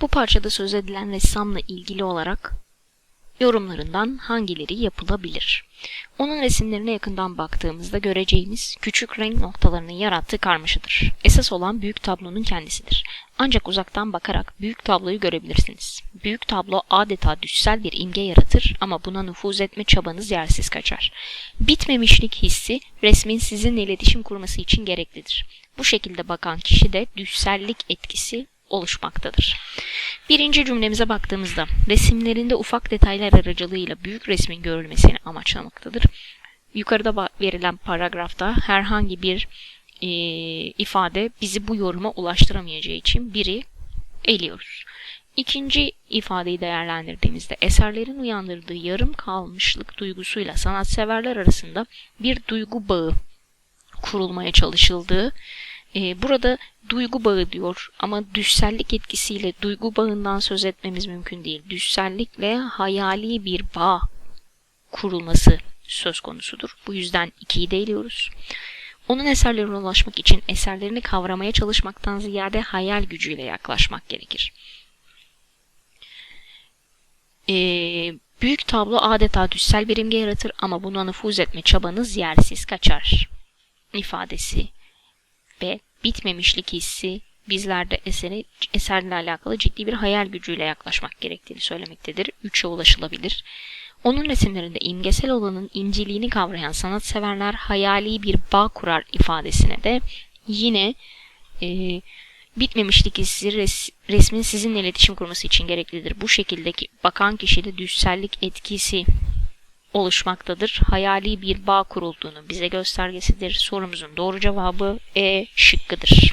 Bu parçada söz edilen ressamla ilgili olarak yorumlarından hangileri yapılabilir? Onun resimlerine yakından baktığımızda göreceğimiz küçük renk noktalarının yarattığı karmaşadır. Esas olan büyük tablonun kendisidir. Ancak uzaktan bakarak büyük tabloyu görebilirsiniz. Büyük tablo adeta düşsel bir imge yaratır ama buna nüfuz etme çabanız yersiz kaçar. Bitmemişlik hissi resmin sizinle iletişim kurması için gereklidir. Bu şekilde bakan kişi de düşsellik etkisi oluşmaktadır. Birinci cümlemize baktığımızda resimlerinde ufak detaylar aracılığıyla büyük resmin görülmesini amaçlamaktadır. Yukarıda verilen paragrafta herhangi bir e, ifade bizi bu yoruma ulaştıramayacağı için biri eliyoruz. İkinci ifadeyi değerlendirdiğimizde eserlerin uyandırdığı yarım kalmışlık duygusuyla sanatseverler arasında bir duygu bağı kurulmaya çalışıldığı e, burada duygu bağı diyor ama düşsellik etkisiyle duygu bağından söz etmemiz mümkün değil. Düşsellikle hayali bir bağ kurulması söz konusudur. Bu yüzden ikiyi de eliyoruz. Onun eserlerine ulaşmak için eserlerini kavramaya çalışmaktan ziyade hayal gücüyle yaklaşmak gerekir. Ee, büyük tablo adeta düşsel bir imge yaratır ama buna nüfuz etme çabanız yersiz kaçar ifadesi ve bitmemişlik hissi bizlerde eseri, eserle alakalı ciddi bir hayal gücüyle yaklaşmak gerektiğini söylemektedir. Üçe ulaşılabilir. Onun resimlerinde imgesel olanın inceliğini kavrayan sanatseverler hayali bir bağ kurar ifadesine de yine e, bitmemişlik hissi res, resmin sizinle iletişim kurması için gereklidir. Bu şekildeki bakan kişide düşsellik etkisi oluşmaktadır. Hayali bir bağ kurulduğunu bize göstergesidir. Sorumuzun doğru cevabı E şıkkıdır.